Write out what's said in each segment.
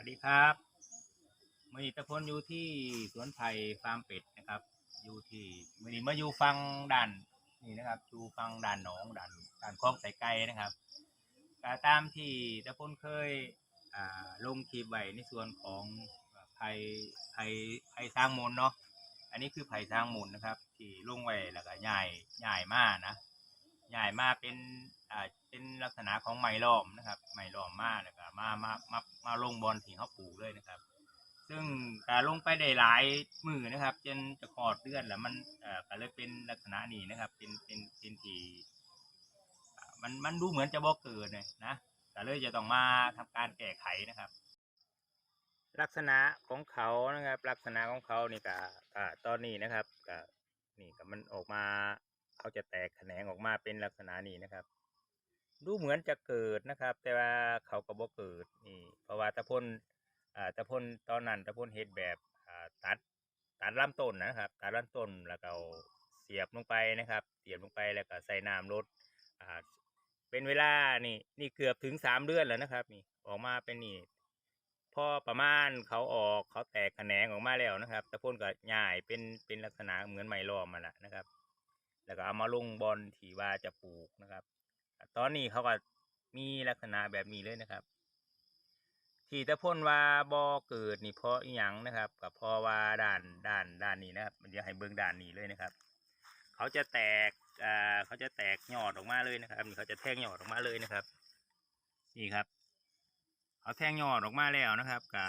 วัสดีครับมีตะพลอยู่ที่สวนไผ่ฟาร์มเป็ดนะครับ อยู่ที่มีมาอยู่ฟังด่านนี่นะครับอยู่ฟังด่านหนองด่านด่านคลองสายไก่นะครับก็ตามที่ตะพลเคยลงคลิปไว้ในส่วนของไผ่ไผ่ไผ่สร้างมูลเนาะอันนี้คือไผ่สร้างมูลนะครับ ที่ลงไว้แล้วก็ย้ายย้ายมากนะ ย้ายมาเป็นอ่าเป็นลักษณะของไม้ล้อมนะครับไม้ล้อมมาแล้วก็มามามามาลงบอลที่เขาปลูกเลยนะครับ ซึ่งการลงไปได้หลายมือนะครับ จนจะขอดเลือดแล้วมันเอ่อก็เลยเป็นลักษณะนี้นะครับ เป็นเป็นเป็นที่มันมันดูเหมือนจะบ่เกิดเลยนะก็เลยจะต้องมาทำการแก้ไขนะครับลักษณะของเขานะครับ ลักษณะของเขานี่ก็ก็ตอนนี้นะครับก็นี่ก็มันออกมา เขาจะแตกแขนงออกมาเป็นลักษณะนี้นะครับ ดูเหมือนจะเกิดนะครับ แต่ว่าเขาก็บ่เกิดนี่เพราะว่าตะพนอ่าตะพนตอนนั้นตะพนเฮ็ดแบบอ่าตัดตัดลำต้นนะครับตัดลำต้นแล้วก็เสียบลงไปนะครับ เสียบลงไปแล้วก็ใส่น้ำลดอ่าเป็นเวลานี่นี่เกือบถึงสามเดือนแล้วนะครับ นี่ออกมาเป็นนี่พอประมาณเขาออกเขาแตกแขนงออกมาแล้วนะครับตะพนก็ย่ายเป็นเป็นลักษณะเหมือนไม้ล้อมมาละนะครับ แล้วก็เอามาลงบอลที่ว่าจะปลูกนะครับ ตอนนี้เขาก็มีลักษณะแบบนี้เลยนะครับ ที่ตะพ่นว่าบ่เกิดนี่เพราะอีหยังนะครับกับพราะว่าด้านด้านด้านนี้นะครับมันจะให้เบิ่งด้านนี้เลยนะครับ เขาจะแตกอ่าเขาจะแตกยอดออกมาเลยนะครับนี่เขาจะแทงยอดออกมาเลยนะครับ นี่ครับเขาแทงยอดออกมาแล้วนะครับก็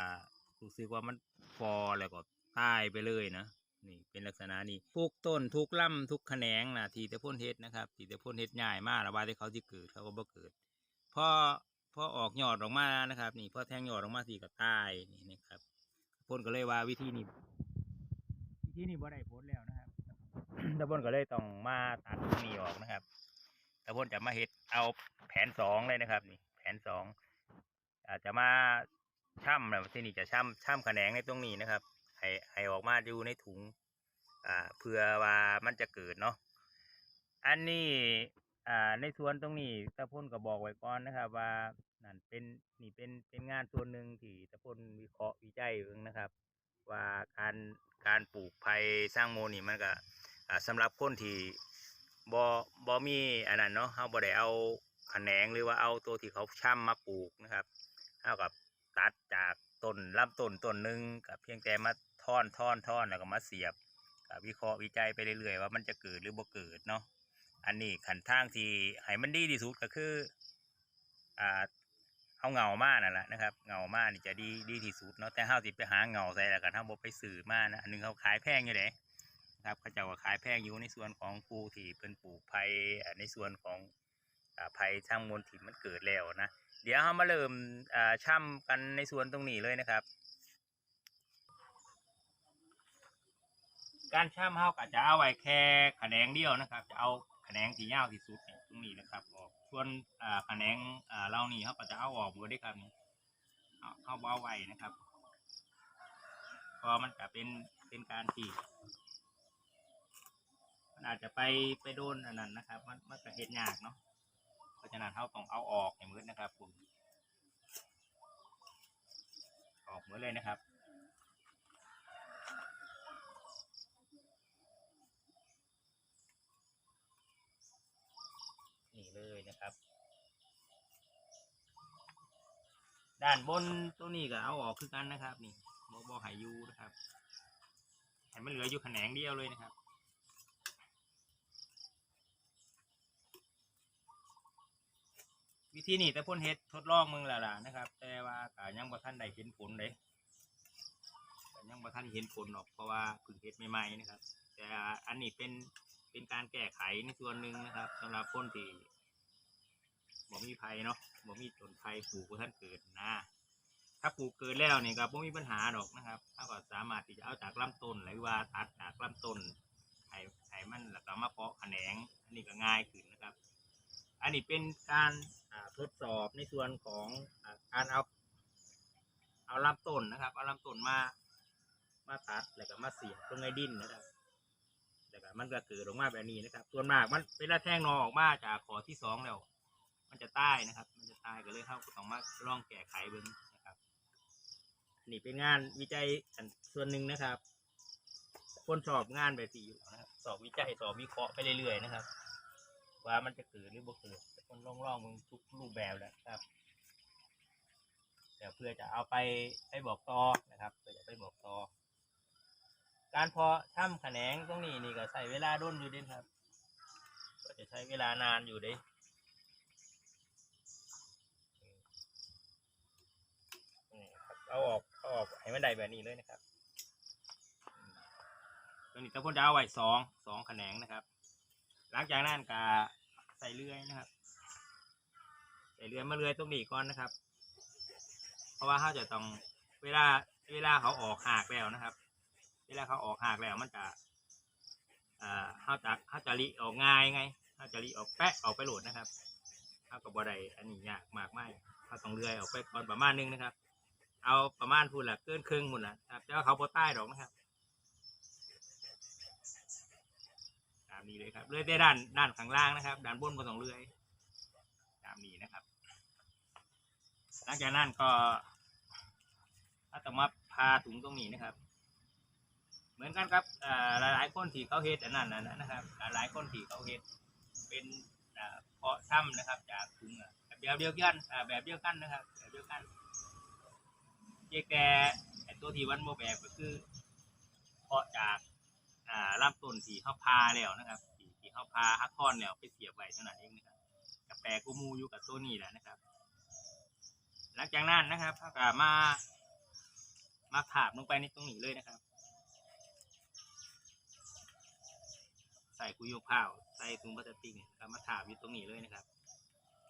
รู้สึกว่ามันฟอแล้วก็ตายไปเลยนะ นี่เป็นลักษณะนี้ทุกต้นทุกลำทุกแขนงนะที่แต่พ่นเฮ็ดนะครับ ที่แต่พ่นเฮ็ดง่ายมากแล้วว่าที่เขาที่เกิดเขาก็บ่เกิดพอพอออกยอดออกมานะครับ นี่พอแทงยอดออกมาสีก็ตายนี่นะครับพ่นก็เลยว่าวิธีนี้วิธีนี้บ่ได้ผลแล้วนะครับแต่พ่นก็เลยต้องมาตัดตรงนี้ออกนะครับแต่พ่นจะมาเฮ็ดเอาแผนสองเลยนะครับ นี่ แผนสองอาจจะมาช่ำนะที่นี่จะช่ำช่ำแขนงในตรงนี้นะครับ ให้ให้ออกมาอยู่ในถุงอ่าเพื่อว่ามันจะเกิดเนาะอันนี้อ่าในส่วนตรงนี้ตะพ่นก็บอกไว้ก่อนนะครับว่านั่นเป็นนี่เป็นเป็นงานส่วนหนึ่งที่ตะพ่นวิเคราะห์วิจัยเองนะครับ ว่าการการปลูกไผ่สร้างโมนี่มันก็อ่าสำหรับคนที่บ่บ่มีอันนั้นเนาะเฮาบ่ได้เอาแขนงหรือว่าเอาตัวที่เขาช่ำมาปลูกนะครับเท่ากับตัดจากต้นลำต้นต้นหนึ่งกับเพียงแต่มา ท่อนท่อนท่อนแล้วก็มาเสียบกับวิเคราะห์วิจัยไปเรื่อยๆว่ามันจะเกิดหรือบ่เกิดเนาะอันนี้ขันทางที่ให้มันดีที่สุดก็คืออ่าเอาเงามานั่นแหละนะครับเงามานี่จะดีดีที่สุดเนาะแต่เฮาสิไปหาเงาใส่แล้วกันเฮาบ่ไปซื้อมานะอันหนึงเขาขายแพงอยู่เด้นะครับเขาจ้าก็ขายแพงอยู่ในส่วนของผู้ที่เพิ่นปลูกไผ่ในส่วนของไผ่ช่างมวลถิ่นมันเกิดแล้วนะเดี๋ยวเรามาเริ่มช่ำกันในส่วนตรงนี้เลยนะครับ การช่ำเฮาก็จะเอาไว้แค่แขนงเดียวนะครับ จะเอาแขนงที่ยาวที่สุดเนี่ยตรงนี้นะครับออกส่วนอ่าแขนงอ่าเรานี่เขาก็จะเอาออกหมดได้ครับนี่เอาเข้าเบาไว้นะครับ พอมันจะเป็นเป็นการที่มันอาจจะไปไปโดนอันนั้นนะครับ มันมันจะเห็นยากเนาะเพราะฉะนั้นเราต้องเอาออกอย่างมืดนะครับผมออกหมืดเลยนะครับ เลยนะครับ ด้านบนตัวนี้ก็เอาออกคือกันนะครับ นี่บอบอหายยูนะครับให้มันเหลืออยู่แขนงเดียวเลยนะครับวิธีนี้แต่พ่นเฮ็ดทดลองมึงแล้วล่ะนะครับ แต่ว่าก็ยังบ่ทันได้เห็นผลเลยก็ยังบ่ทันเห็นผลหรอกเพราะว่าเพิ่งเฮ็ดใหม่ๆนะครับ แต่อันนี้เป็นเป็นการแก้ไขในส่วนหนึ่งนะครับสำหรับคนที่ บ่มีภัยเนาะบ่มีต้นไผ่ปลูกบ่ทันเกิดนะ ถ้าปลูกเกิดแล้วนี่ก็บ่มีปัญหาดอกนะครับถ้าก็สามารถที่จะเอาจากลำต้นหรือว่าตัดจากลำต้นให้ให้มันแล้วก็มาเพาะแขนงอันนี้ก็ง่ายขึ้นนะครับ อันนี้เป็นการทดสอบในส่วนของการเอาเอาลำต้นนะครับ เอาลำต้นมา มาตัด แล้วก็มาเสียบตรงในดินนะครับ แล้วก็มันก็เกิดออกมาแบบนี้นะครับ ส่วนมากมันเวลาแทงนอออกมาจากขอที่สองแล้ว มันจะใต้นะครับ มันจะใต้ก็เลยเข้าก็ต้องมาลองแก้ไขเบิ้งนะครับนี่เป็นงานวิจัยส่วนหนึ่งนะครับ คนสอบงานแบบสี่อยู่แล้วนะครับสอบวิจัยสอบวิเคราะห์ไปเรื่อยๆนะครับ ว่ามันจะเกิดหรือบ่เกิดคนลองลองๆมึงทุกรูปแบบแหละครับเดี๋ยวเพื่อจะเอาไปไปบอกต่อนะครับเพื่อจะไปบอกต่อ การเพาะถ้ำแขนงตรงนี้นี่ก็ใช้เวลาด้นอยู่เด่นครับ ก็จะใช้เวลานานอยู่เด้นี่ครับ เอาออกเอาออกให้มันได้แบบนี้เลยนะครับอืมตัวนี้ตะพ่นจะเอาไว้สองสองแขนงนะครับ หลังจากนั้นก็ใส่เลื่อยนะครับ ใส่เลื่อยมาเลื่อยตรงนี้ก่อนนะครับ เพราะว่าเขาจะต้องเวลาเวลาเขาออกหากแล้วนะครับ เวลาเขาออกหากแล้วมันจะอ่าเขาจะเขาจะรีออกง่ายไงเขาจะรีออกแปะออกไปโหลดนะครับเขากับบอดอันนี้ยากมากไม่เขาต้องเลื่อยออกไปก่อนประมาณนึงนะครับ เอาประมาณพูดละเกินครึ่งหมดละครับแต่ว่าเขาพอใต้ดอกนะครับตามนี้เลยครับเลื่อยได้ด้านด้านข้างล่างนะครับ ด้านบนบนต้องเลื่อย ตามนี้นะครับ หลังจากนั้นก็ถ้าต้องมาพาถุงตรงนี้นะครับ เหมือนกันครับอ่าหลายคนที่เขาเฮ็ดอันนั้นนะนะครับ หลายๆคนที่เขาเฮ็ดเป็นอ่าเพาะถ้ำนะครับ จากถุงแบบเดียวกันแบบเดียวกันนะครับแบบเดียวกัน เจ๊แกไอ้ตัวที่วันโมแบบก็คือเพาะจากอ่าลำต้นที่เขาพาแล้วนะครับที่ที่เขาพาฮักทอนแล้วไปเสียบไว้เท่านั้นเองนะครับกับแปรกูมูอยู่กับตัวนี้แหละนะครับ หลังจากนั้นนะครับเขาก็มา มาถาบลงไปในตรงนี้เลยนะครับ ใส่กุยกข้าวใส่ถุงพลาสติกเนี่ยมาถาบอยู่ตรงนี้เลยนะครับ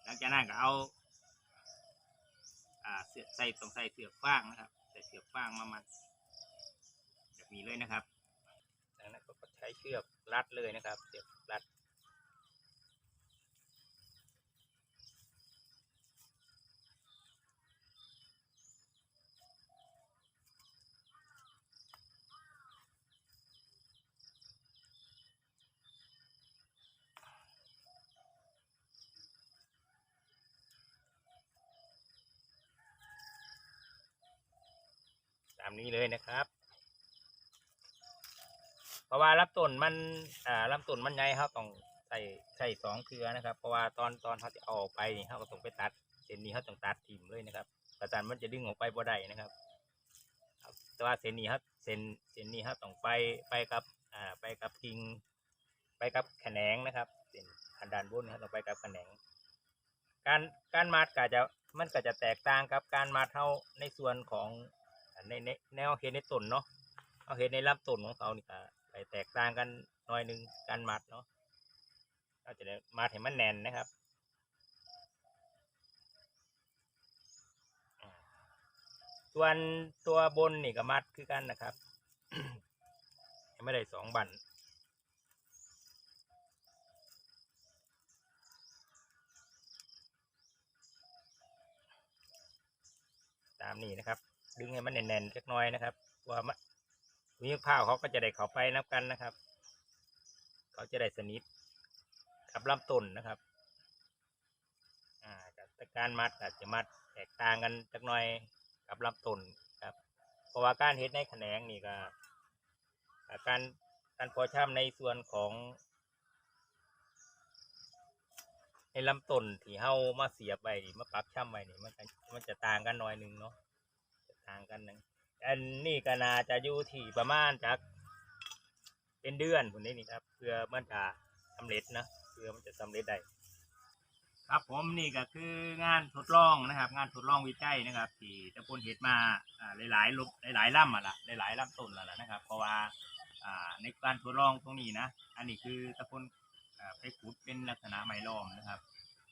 หลังจากนั้นก็เอา อ่าเสือใส่ต้องใส่เสือกฟางนะครับใส่เสือกฟางมามัดแบบนี้เลยนะครับจากนั้นก็ใช้เชือกรัดเลยนะครับเสือกามนี้เลยนะครับ เพราะว่าลำต้นมันอ่าลำต้นมันใหญ่เขาต้องใส่ใส่สองเครือนะครับ เพราะว่าตอนตอนเขาจะเอาออกไปนี่เขาก็ต้องไปตัดเส้นนี้เขาต้องตัดทิ่มเลยนะครับกระจันมันจะดึงออกไปบ่ได้นะครับแต่ว่าเส้นนี้ครับเส้นเส้นนี้เขาต้องไปไปกับอ่าไปกับกิ่งไปกับแขนงนะครับเส้นขันด้านบนเขาต้องไปกับแขนง การการมัดก็จะมันก็จะแตกต่างกับการมัดเท่าในส่วนของ ในในแนวเห็นในต้นเนาะเอาเห็นในลำต้นของเขานี่ก็ไปแตกต่างกันหน่อยหนึ่งการมัดเนาะเราจะได้มัดให้มันแน่นนะครับส่วนตัวบนนี่ก็มัดคือกันนะครับไม่ได้สองบันตามนี้นะครับ ดึงให้มันแน่นๆเล็กน้อยนะครับว่ามันวิวข้าเขาก็จะได้เข้าไปนับกันนะครับ เขาจะได้สนิทกับลำต้นนะครับอ่าแต่การมัดอาจจะมัดแตกต่างกันจักน่อยกับลำต้นครับ เพราะว่าการเฮ็ดในแขนงนี่ก็การการพอช่ำในส่วนของในลำต้นที่เฮามาเสียบไว้นี่มาปรับช่ำไว้นี่มันมันจะต่างกันหน่อยนึงเนาะางกันหนึ่งอันนี้ก็น่าจะอยู่ที่ประมาณจากเป็นเดือนผมนี้นี่ครับเพื่อมันจะสำเร็จนะเพื่อมันจะสำเร็จได้ครับผมนี่ก็คืองานทดลองนะครับ งานทดลองวิจัยนะครับ ที่ตะพลเห็ดมาอ่าหลายๆลบหลายๆล่ำอะละหลายๆล่ำต้นล้วล่ะนะครับ เพราะว่าในการทดลองตรงนี้นะ อันนี้คือตะพลอ่าไปขุดเป็นลักษณะไม้ล้อมนะครับ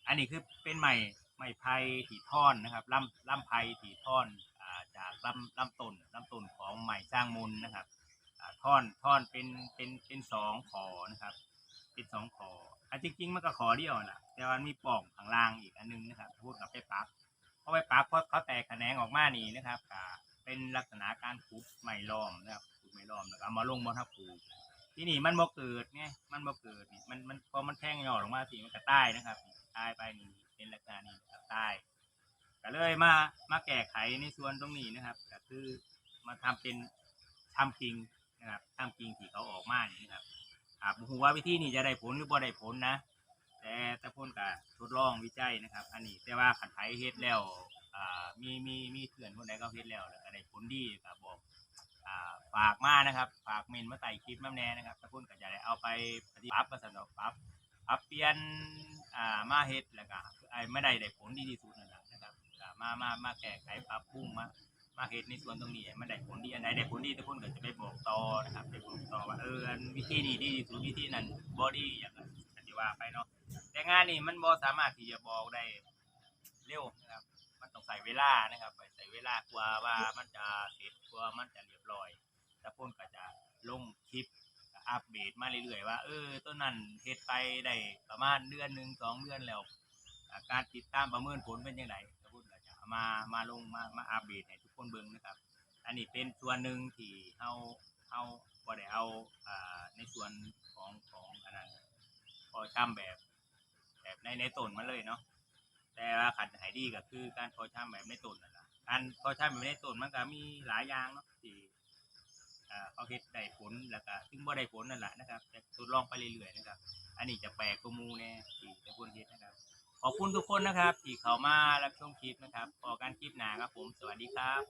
อันนี้คือเป็นไม้ไม้ไผ่ที่ท่อนนะครับล่ำล่ำไผ่ที่ท่อน จากลำลำต้นลำต้นของไม้สร้างมูลนะครับท่อนท่อนเป็นเป็นเป็นสองขอนะครับ เป็นสองขออันจริงๆมันก็ขอเดียวแหละแต่ว่ามันมีป่องข้างล่างอีกอันนึงนะครับพูดกับไปปักเพราะไปปักเพราะเขาแตกแขนงออกมานี่นะครับเป็นลักษณะการขุดไม้ล้อมนะครับขุดไม้ล้อมแล้วเอามาลงบนทับปลูกที่นี่มันบ่เกิดไงมันบ่เกิดนี่มันมันพอมันแทงยอดออกมาสิมันก็ตายนะครับตายไปนี่เป็นลักษณะนี้ครับตาย ก็เลยมามาแก้ไขในส่วนตรงนี้นะครับ ก็คือมาทำเป็นทำกิงนะครับทำกิงที่เขาออกมาอย่างนี้ครับอาบหัวาวิธีนี้จะได้ผลหรือบ่ได้ผลนะ แต่ตะพ่นก็ทดลองวิจัยนะครับ อันนี้แต่ว่าขันไทยเฮ็ดแล้วอ่ามีมีมีเพื่อนคนใดก็เฮ็ดแล้วแล้วก็ได้ผลดีก็บอกอ่าฝากมานะครับฝากเมนมาไต่คลิปมาแน่นะครับตะพ่นก็จะได้เอาไปปฏิบัติมาสนอกปรับปรับเปลี่ยนอ่ามาเฮ็ดแล้วก็ไอ้ไม่ได้ได้ผลดีที่สุดนั่นแหละนะครับ มามามาแก้ไขปรับปรุงมามาเฮ็ดในส่วนตรงนี้ให้มันได้ผลดีอันไหนได้ผลดีแตะพ่นก็จะไปบอกต่อนะครับไปบอกต่อว่าเอออันวิธีนี้ดีที่สุดวิธีนั้นบ่ดีอย่างนั้นก็สิว่าไปเนาะแต่งานนี่มันบ่สามารถที่จะบอกได้เร็วนะครับ มันต้องใส่เวลานะครับไปใส่เวลากว่าว่ามันจะเสร็จกว่ามันจะเรียบร้อยแต่พ่นก็จะลงคลิปอัปเดตมาเรื่อยๆว่าเออต้นนั้นเฮ็ดไปได้ประมาณเดือนหนึ่งสองเดือนแล้ว การติดตามประเมินผลเป็นยังไง มามาลงมามาอัปเดตให้ทุกคนเบิ่งนะครับ อันนี้เป็นส่วนหนึ่งที่เฮาเฮาบ่ได้เอาอ่าในส่วนของของอันนั้นพอทำแบบ แบบในในต้นมันเลยเนาะแต่ว่าขันหายดีก็คือการพอช่ำแบบในต้นนั่นแหละการพอช่ำแบบในต้นมันก็มีหลายอย่างเนาะที่อ่าเขาเฮ็ดได้ผลแล้วก็ถึงบ่ได้ผลนั่นแหละนะครับแต่ทดลองไปเรื่อยๆนะครับ อันนี้จะแปลกกว่าหมูแน่ที่จะคนเฮ็ดนะครับ ขอบคุณทุกคนนะครับ ที่เข้ามารับชมคลิปนะครับออการคลิปหนาครับผม สวัสดีครับ